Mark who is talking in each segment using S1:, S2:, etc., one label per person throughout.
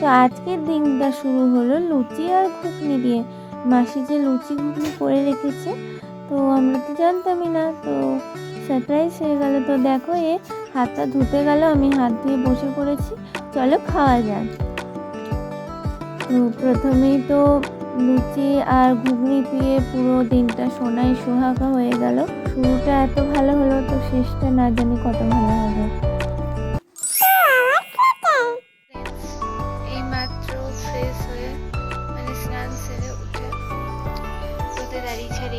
S1: তো আজকের দিনটা শুরু হলো লুচি আর ঘুগনি দিয়ে। মাসি যে লুচি ঘুগনি করে রেখেছে, তো আমরা তো জানতামই না, তো সারপ্রাইজ হয়ে গেল। তো দেখো এ হাতটা ধুতে গেল, আমি হাত ধুয়ে বসে পড়েছি। চলো খাওয়া যাক। তো প্রথমেই তো লুচি আর ঘুগনি দিয়ে পুরো দিনটা সোনায় সোহাগা হয়ে গেল। শুরুটা এত ভালো হলো, তো শেষটা না জানি কত ভালো হবে।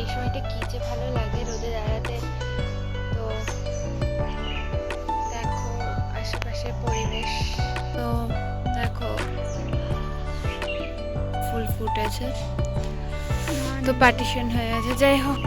S2: এই সময়টা কি যে ভালো লাগে রোদে দাঁড়াতে তো দেখো, আশেপাশের পরিবেশ। তো দেখো, ফুল ফুটেছে। তো পার্টিশন হয়ে আছে যাই হোক।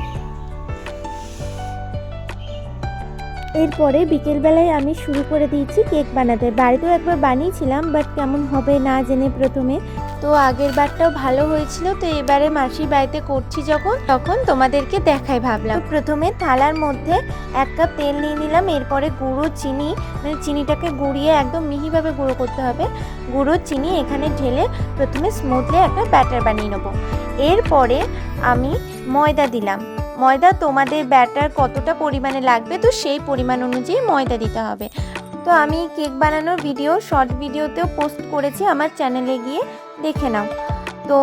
S1: এরপরে বিকেলবেলায় আমি শুরু করে দিয়েছি কেক বানাতে। বাড়িতেও একবার বানিয়েছিলাম, বাট কেমন হবে না জেনে প্রথমে তো আগের বারটাও ভালো হয়েছিল, তো এবারে মাসির বাড়িতে করছি যখন, তখন তোমাদেরকে দেখাই ভাবলাম। প্রথমে থালার মধ্যে এক কাপ তেল নিয়ে নিলাম, এরপরে গুঁড়ো চিনি মানে চিনিটাকে গুঁড়িয়ে একদম মিহিভাবে গুঁড়ো করতে হবে। গুঁড়ো চিনি এখানে ঢেলে প্রথমে স্মুথলি একটা ব্যাটার বানিয়ে নেব। এরপরে আমি ময়দা দিলাম। ময়দা তোমাদের ব্যাটার কতটা পরিমাণে লাগবে, তো সেই পরিমাণ অনুযায়ী ময়দা দিতে হবে। তো আমি কেক বানানোর ভিডিও, শর্ট ভিডিওতেও পোস্ট করেছি আমার চ্যানেলে গিয়ে, দেখে নাও। তো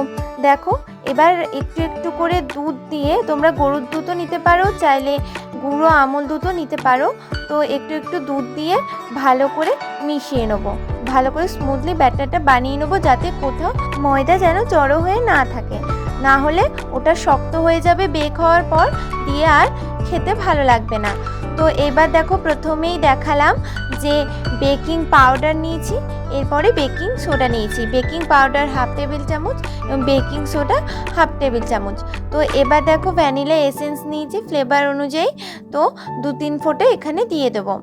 S1: দেখো, এবার একটু একটু করে দুধ দিয়ে তোমরা গরুর দুধও নিতে পারো, চাইলে গুঁড়ো আমল দুধও নিতে পারো। তো একটু একটু দুধ দিয়ে ভালো করে মিশিয়ে নেব। ভালো করে স্মুথলি ব্যাটারটা বানিয়ে নেব যাতে কোথাও ময়দা যেন জড়ো হয়ে না থাকে। না হলে ওটা শক্ত হয়ে যাবে বেক হওয়ার পর, দিয়ে আর খেতে ভালো লাগবে না। তো এবার দেখো প্রথমেই দেখালাম যে বেকিং পাউডার নিয়েছি, এরপরে বেকিং সোডা নিয়েছি। বেকিং পাউডার হাফ টেবিল চামচ, এবং বেকিং সোডা হাফ টেবিল চামচ। তো এবার দেখো ভ্যানিলা এসেন্স নিয়েছি ফ্লেভার অনুযায়ী, তো দু তিন ফোঁটা এখানে দিয়ে দেবো,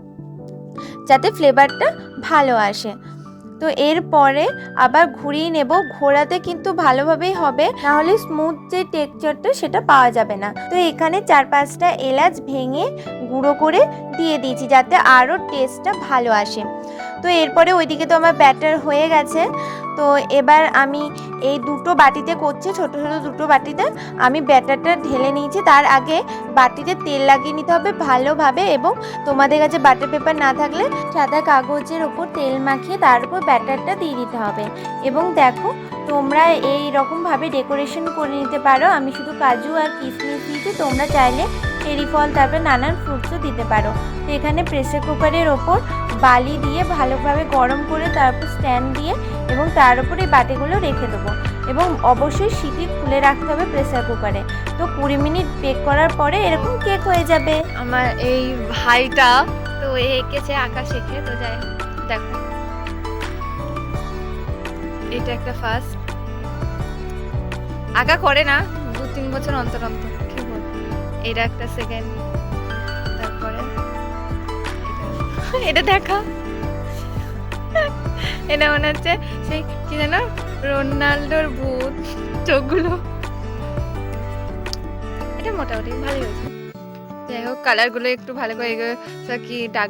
S1: যাতে ফ্লেভারটা ভালো আসে। তো এরপরে আবার ঘুরিয়ে নেব, ঘোরাতে কিন্তু ভালোভাবেই হবে, নাহলে স্মুথ যে টেক্সচারটা সেটা পাওয়া যাবে না। তো এখানে চার পাঁচটা এলাচ ভেঙে গুঁড়ো করে দিয়ে দিয়েছি, যাতে আরও টেস্টটা ভালো আসে। তো এরপরে ওইদিকে তো আমার ব্যাটার হয়ে গেছে। তো এবার আমি এই দুটো বাটিতে করছি, ছোটো ছোটো দুটো বাটিতে। আমি ব্যাটারটা ঢেলে নিয়েছি। তার আগে বাটিতে তেল লাগিয়ে নিতে হবে ভালোভাবে এবং তোমাদের কাছে বাটার পেপার না থাকলে সাদা কাগজের ওপর তেল মাখিয়ে তার উপর ব্যাটারটা দিয়ে দিতে হবে। এবং দেখো, তোমরা এই রকমভাবে ডেকোরেশন করে নিতে পারো। আমি শুধু কাজু আর কিশমিশ দিয়েছি। তোমরা চাইলে চেরি ফল তারপরে নানান ফ্রুটসও দিতে পারো। তো এখানে প্রেসার কুকারের ওপর বালি দিয়ে ভালোভাবে গরম করে তারপর স্ট্যান্ড দিয়ে এবং তার উপর এই বাটিগুলো রেখে দেবো। এবং অবশ্যই সিটি খুলে রাখতে হবে প্রেসার কুকারে তো কুড়ি মিনিট বেক করার পরে এরকম কেক হয়ে যাবে।
S2: আমার এই ভাইটা তো এ এঁকেছে আঁকা শেখে তো যাই দেখো। এটা একটা ফার্স্ট আঁকা করে না দু তিন বছর অন্তর অন্তর। এটা একটা সেকেন্ড তারপরে এটা- দেখা। এটা মনে হচ্ছে সেই কি জানো রোনাল্ডোর ভূত চোখগুলো। এটা মোটামুটি ভালোই হয়েছে। যাই হোক কালারগুলো একটু ভালো করে কি ডাক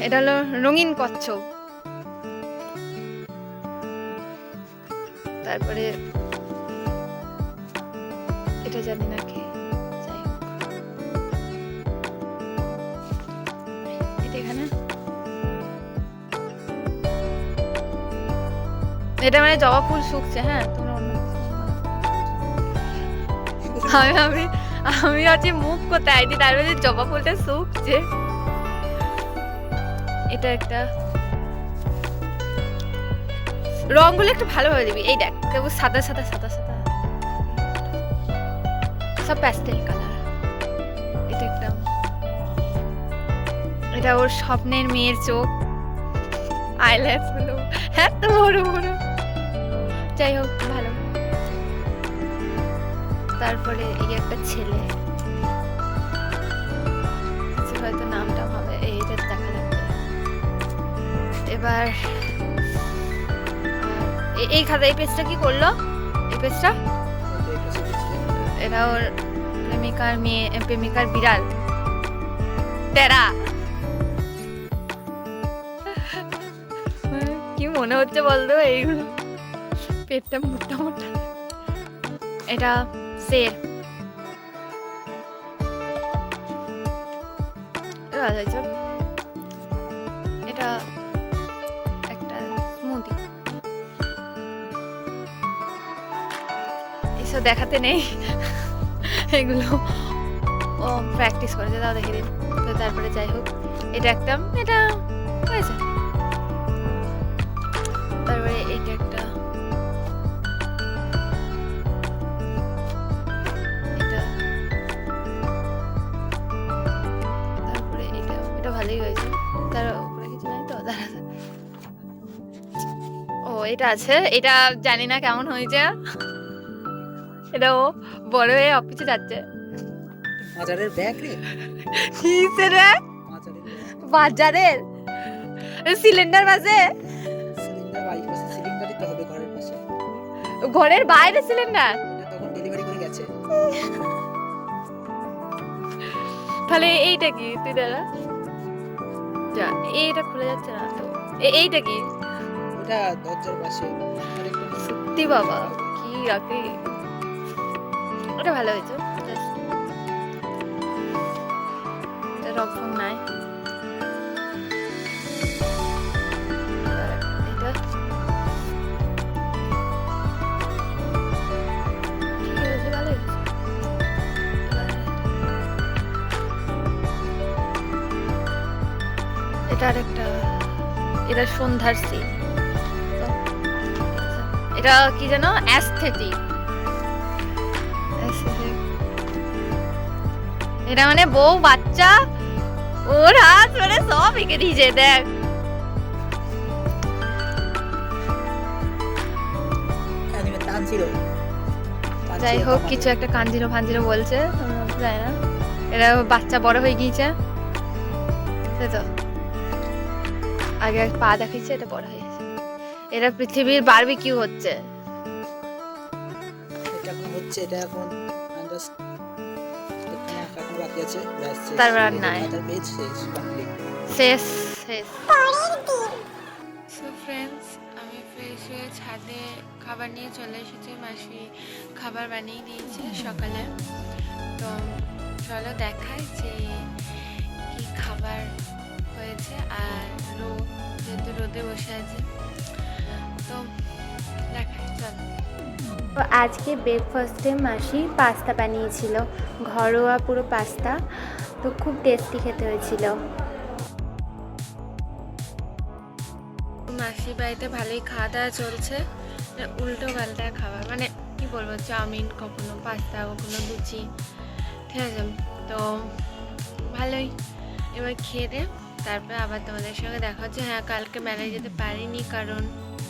S2: এটা হলো রঙিন কচ্ছপ। তারপরে জানি না কে এটা মানে জবা ফুল শুকছে হ্যাঁ? আমি আমি আমি হচ্ছে মুখ কোথায়? তার মধ্যে জবা ফুলটা শুকছে। এটা একটা রংগুলো একটু ভালোভাবে দিবি। এই দেখ সাদা সাদা সাদা সাদা। সব প্যাস্টেল কালার। এটা একটা এটা ওর স্বপ্নের মেয়ের চোখ। আইল্যাসগুলো। এত বড় বড়। যাই হোক ভালো। তারপরে এই একটা ছেলে। কিছু হয়তো নামটা হবে। এইটা দেখা লাগবে। এবার এই খাতা এই পেজটা কি করল? এই পেজটা? এটা ওর প্রেমিকার মেয়ে, প্রেমিকার বিড়াল। টেরা কি
S1: মনে হচ্ছে বলতো এইগুলো? পেটটা মোটা মোটা। এটা এটা এটা একটা স্মুদি এসব দেখাতে নেই। এগুলো। ও প্র্যাকটিস করেছে, তাও দেখে দিন তো তারপরে যাই হোক, এটা একটা, এটা হয়েছে। তারপরে একটা, এটা। এটা ভালোই হয়েছে। তার উপরে কিছু নাই তো ও, এটা আছে, এটা জানি না কেমন হয়েছে। এটা ও। বড় হয়ে অফিসে যাচ্ছে।
S3: বাজারের ব্যাগ রে।
S1: কিসে রে
S3: বাজারের
S1: সিলিন্ডার বাজে
S3: সিলিন্ডার বাড়ির পাশে সিলিন্ডারই তো হবে ঘরের পাশে।
S1: ঘরের বাইরে সিলিন্ডার?
S3: তখন ডেলিভারি করে গেছে।
S1: তাহলে এইটা কি তুই দাদা? যা এইটা খুলে যাচ্ছে না তো। এ- এইটা কি?
S3: ওটা দরজার পাশে।
S1: সত্যি বাবা কি রাখি ওটা ভালো হয়েছে। এটা আরেকটা। এটা সন্ধ্যার সিন এটা কি যেন? অ্যাস্থেটিক এটা মানে বউ বাচ্চা ওর হাত মানে সব এঁকে দিয়েছে দেখ।
S3: টান
S1: যাই হোক কিছু একটা কাঞ্জিরো ফাঞ্জিরো বলছে যাই না। এরা বাচ্চা বড় হয়ে গিয়েছে। তাই তো? আগে পা দেখাইছে এটা বড় হয়ে গেছে। এরা পৃথিবীর বারবি কিউ হচ্ছে।
S3: এটা হচ্ছে এটা এখন বাকি আছে
S1: তারপর আর নাই।
S3: পেজ শেষ কমপ্লিট
S1: শেষ শেষ। সো ফ্রেন্ডস আমি ফ্রেশ হয়ে ছাদে খাবার নিয়ে চলে এসেছি। মাসি খাবার বানিয়ে দিয়েছে সকালে। তো চলো দেখাই যে কি খাবার হয়েছে আর রো যেহেতু রোদে বসে আছে। তো দেখাই চলো।
S2: তো আজকে ব্রেকফাস্টে মাসি পাস্তা বানিয়েছিল, ঘরোয়া পুরো পাস্তা তো খুব টেস্টি খেতে হয়েছিল।
S1: মাসির বাড়িতে ভালোই খাওয়া দাওয়া চলছে মানে উল্টো পাল্টা খাবার মানে কি বলব, চাউমিন, কখনো পাস্তা কখনো লুচি, ঠিক আছে? তো ভালোই। এবার খেয়ে দে তারপরে আবার তোমাদের সঙ্গে দেখা হচ্ছে। হ্যাঁ কালকে মেলায় যেতে পারিনি কারণ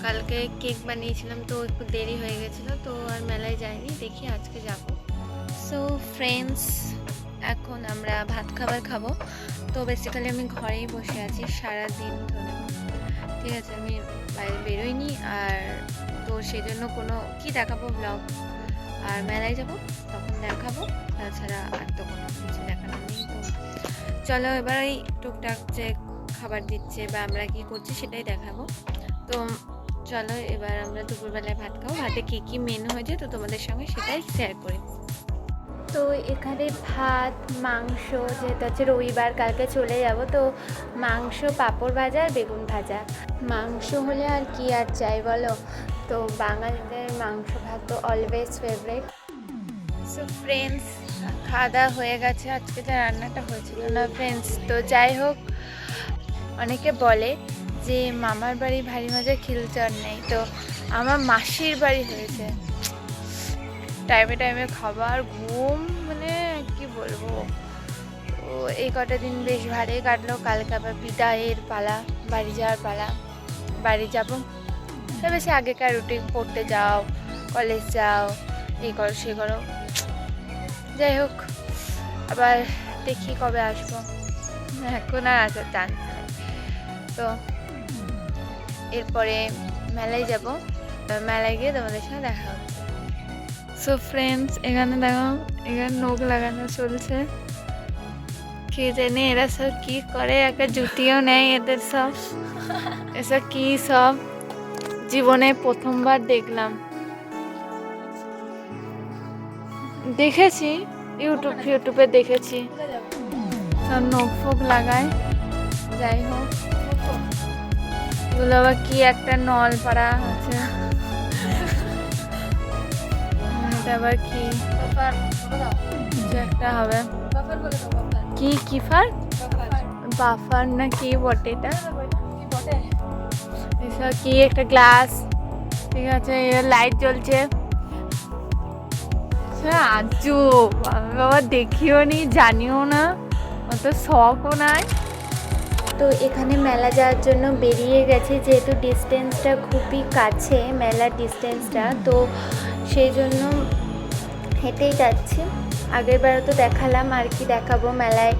S1: কালকে কেক বানিয়েছিলাম, তো একটু দেরি হয়ে গেছিল, তো আর মেলায় যাইনি, দেখি আজকে যাব। সো ফ্রেন্ডস এখন আমরা ভাত খাবার খাব। তো বেসিক্যালি আমি ঘরেই বসে আছি সারা দিন ধরে। ঠিক আছে, আমি বাইরে বেরোইনি, আর তো সেই জন্য কোনো কি দেখাবো ব্লগ আর মেলায় যাব, তখন দেখাবো, তাছাড়া আর তো কোনো কিছু দেখানো নেই। তো চলো এবার টুকটাক যে খাবার দিচ্ছে বা আমরা কি করছি সেটাই দেখাবো। তো চলো এবার আমরা দুপুরবেলায় ভাত খাব। ভাতে কী কী মেনু হয়েছে তো তোমাদের সঙ্গে সেটাই শেয়ার করি।
S2: তো এখানে ভাত মাংস যেহেতু হচ্ছে রবিবার কালকে চলে যাব তো মাংস পাঁপড় ভাজা আর বেগুন ভাজা। মাংস হলে আর কি আর চাই বলো? তো বাঙালিদের মাংস ভাত তো অলওয়েজ ফেভারেট
S1: সো ফ্রেন্ডস খাওয়া দাওয়া হয়ে গেছে। আজকে যা রান্নাটা হয়েছিল না ফ্রেন্ডস তো যাই হোক অনেকে বলে যে মামার বাড়ি ভারী মজা খিলচর নেই, তো আমার মাসির বাড়ি হয়েছে। টাইমে টাইমে খাবার, ঘুম মানে কি বলব? তো এই কটা দিন বেশ ভালোই কাটলো। কালকে আবার বিদায়ের পালা, বাড়ি যাওয়ার পালা। বাড়ি যাব। তো সে আগেকার রুটিন পড়তে যাও কলেজ যাও এই করো, সে করো। যাই হোক, আবার দেখি কবে আসব। এখন আর আসার চান্স নেই। তো এরপরে মেলায় যাব। মেলায় গিয়ে তোমাদের সঙ্গে দেখা হচ্ছে সো ফ্রেন্ডস এখানে দেখো, এখানে নখ লাগানো চলছে। কে জানে এরা সব কি করে একটা জুতিও নেয় এদের সব। এসব কি সব?
S2: জীবনে প্রথমবার দেখলাম। দেখেছি ইউটিউব ইউটিউবে দেখেছি। সব নখ ফোক লাগায়। যাই হোক। এগুলো আবার কি একটা নল পাড়া আছে এটা আবার কি? একটা হবে। কি কিফার বাফার না কি বটে এটা? এসব কি একটা গ্লাস। ঠিক আছে লাইট জ্বলছে। আজু আমি বাবা দেখিও নি জানিও না। অত শখও নাই।
S1: তো এখানে মেলা যাওয়ার জন্য বেরিয়ে গেছে, যেহেতু ডিস্টেন্সটা খুবই কাছে, মেলার ডিস্টেন্সটা তো সেই জন্য হেঁটেই যাচ্ছি। আগেরবারও তো দেখালাম, আর কি দেখাবো মেলায়।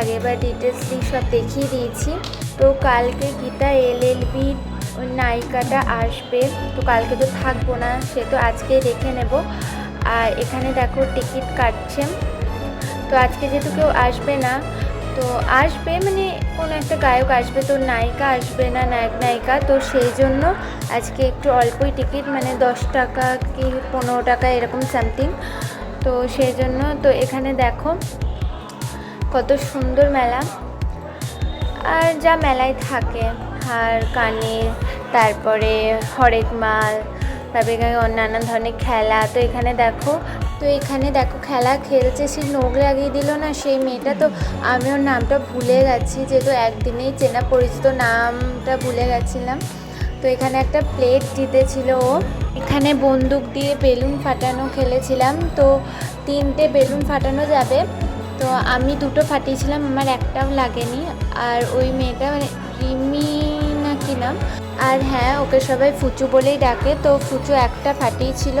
S1: আগেরবার ডিটেলসলি সব দেখিয়ে দিয়েছি। তো কালকে গীতা এল এল বির নায়িকাটা আসবে। তো কালকে তো থাকব না, সে তো আজকেই দেখে নেব। আর এখানে দেখো টিকিট কাটছে। তো আজকে যেহেতু কেউ আসবে না তো আসবে মানে কোনো একটা গায়ক আসবে তো নায়িকা আসবে না, নায়ক, নায়িকা, তো সেই জন্য আজকে একটু অল্পই টিকিট মানে দশ টাকা কি পনেরো টাকা এরকম সামথিং তো সেই জন্য তো এখানে দেখো কত সুন্দর মেলা। আর যা মেলায় থাকে, হার, কানের, তারপরে হরেক মাল, তারপরে এখানে নানা ধরনের খেলা, তো এখানে দেখো তো এখানে দেখো খেলা খেলছে, সে নোখ লাগিয়ে দিল না, সেই মেয়েটা তো আমি ওর নামটা ভুলে গেছি, যেহেতু একদিনেই চেনা পরিচিত নামটা ভুলে গেছিলাম। তো এখানে একটা প্লেট জিতেছিল ও। এখানে বন্দুক দিয়ে বেলুন ফাটানো খেলেছিলাম, তো তিনটে বেলুন ফাটানো যাবে। তো আমি দুটো ফাটিয়েছিলাম, আমার একটাও লাগেনি, আর ওই মেয়েটা মানে রিমি না কি নাম? আর হ্যাঁ ওকে সবাই ফুচু বলেই ডাকে, তো ফুচু একটা ফাটিয়েছিল।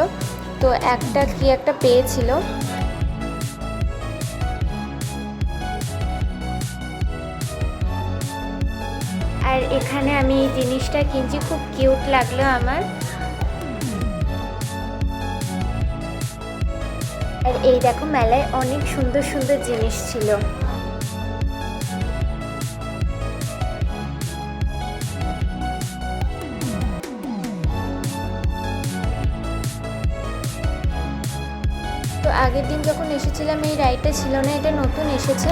S1: তো একটা কি একটা পেয়েছিল। আর এখানে আমি এই জিনিসটা কিনছি, খুব কিউট লাগল আমার। আর এই দেখো, মেলায় অনেক সুন্দর সুন্দর জিনিস ছিল। আগের দিন যখন এসেছিলাম এই রাইডটা ছিল না এটা নতুন এসেছে।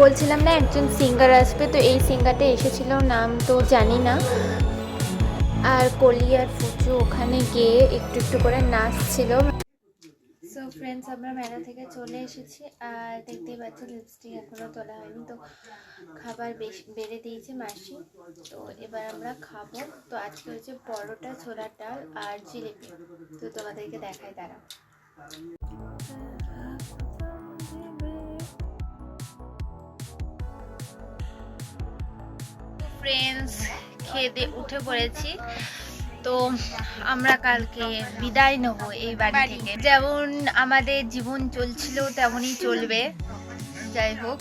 S1: বলছিলাম না, একজন সিঙ্গার আসবে, তো এই সিঙ্গারটা এসেছিল, নাম তো জানি না। আর কলি আর ফুচু ওখানে গিয়ে একটু একটু করে নাচছিল। সো ফ্রেন্ডস আমরা মেলা থেকে চলে এসেছি, আর দেখতেই পাচ্ছি লিপস্টিক এখনও তোলা হয়নি, তো খাবার বেশ বেড়ে দিয়েছে মাসি। তো এবার আমরা খাব। তো আজকে হচ্ছে পরোটা, ছোলার ডাল আর জিলিপি। তো তোমাদেরকে দেখাই দাঁড়া
S2: ফ্রেন্ডস খেয়ে দিয়ে উঠে পড়েছি। তো আমরা কালকে বিদায় নেব এই বাড়ি থেকে। যেমন আমাদের জীবন চলছিল তেমনই চলবে। যাই হোক।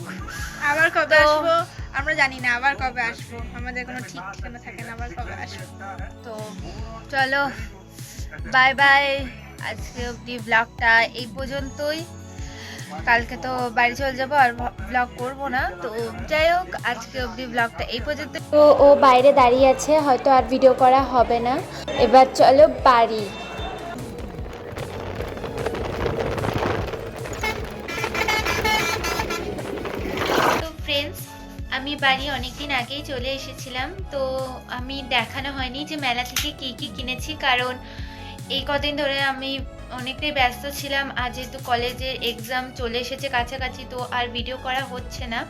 S4: আবার কবে আসব? আমরা জানি না আবার কবে আসব। আমাদের কোনো ঠিক ঠিকানা থাকে না আবার কবে আসব।
S2: তো চলো বাই বাই আজকে অবধি ব্লগটা এই পর্যন্তই। কালকে তো বাড়ি চলে যাব আর ব্লগ করব না। তো যাই হোক আজকে অবধি ব্লগটা এই পর্যন্ত।
S1: তো ও বাইরে দাঁড়িয়ে আছে হয়তো আর ভিডিও করা হবে না। এবার চলো বাড়ি।
S2: তো ফ্রেন্ডস আমি বাড়ি অনেকদিন আগেই চলে এসেছিলাম। তো আমি দেখানো হয়নি যে মেলা থেকে কী কী কিনেছি কারণ এই কদিন ধরে আমি অনেকটাই ব্যস্ত ছিলাম, আর যেহেতু কলেজের এক্সাম চলে এসেছে কাছাকাছি, তো আর ভিডিও করা হচ্ছে না।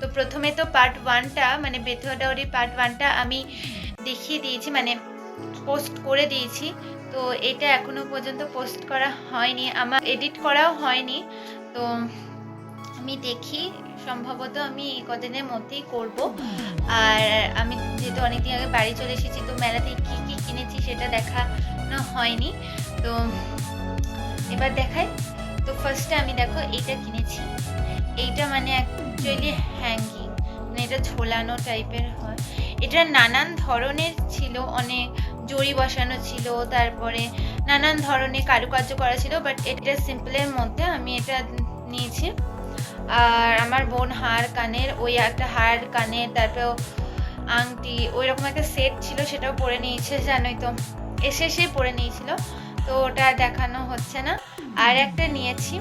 S2: তো প্রথমে তো পার্ট ওয়ানটা মানে বেথুয়া ডাউরি পার্ট ওয়ানটা আমি দেখিয়ে দিয়েছি মানে পোস্ট করে দিয়েছি। তো এটা এখনও পর্যন্ত পোস্ট করা হয়নি, আমার এডিট করাও হয়নি। তো আমি দেখি, সম্ভবত আমি এই কদিনের মধ্যেই করব। আর আমি যেহেতু
S1: অনেকদিন আগে বাড়ি চলে এসেছি, তো মেলাতে কী কী কিনেছি সেটা দেখানো হয়নি। তো এবার দেখাই। তো ফার্স্টে আমি দেখো এইটা কিনেছি। এইটা মানে অ্যাকচুয়ালি হ্যাঙ্গিং মানে এটা ঝোলানো টাইপের হয়। এটা নানান ধরনের ছিল, অনেক জড়ি বসানো ছিল, তারপরে নানান ধরনের কারুকার্য করা ছিল বাট এটা সিম্পলের মধ্যে আমি এটা নিয়েছি। আর আমার বোন হার কানের, ওই একটা হার কানের, তারপর আংটি ওই রকম একটা সেট ছিল, সেটাও পরে নিয়েছে, জানোই তো। এসে এসে পরে নিয়েছিল। তো ওটা দেখানো হচ্ছে না। আর একটা নিয়েছি।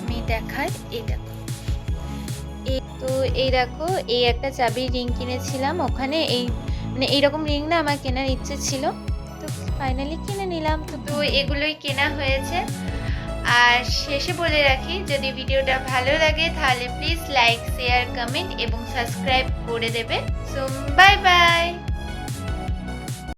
S1: আমি দেখাই, এই দেখো। এই তো এই দেখো, এই একটা চাবির রিং কিনেছিলাম। ওখানে এই মানে এইরকম রিং না আমার কেনার ইচ্ছে ছিল। তো ফাইনালি কিনে নিলাম। তো তো এগুলোই কেনা হয়েছে। আর শেষে বলে রাখি, যদি ভিডিওটা ভালো লাগে, তাহলে প্লিজ লাইক শেয়ার কমেন্ট এবং সাবস্ক্রাইব করে দেবে। So bye bye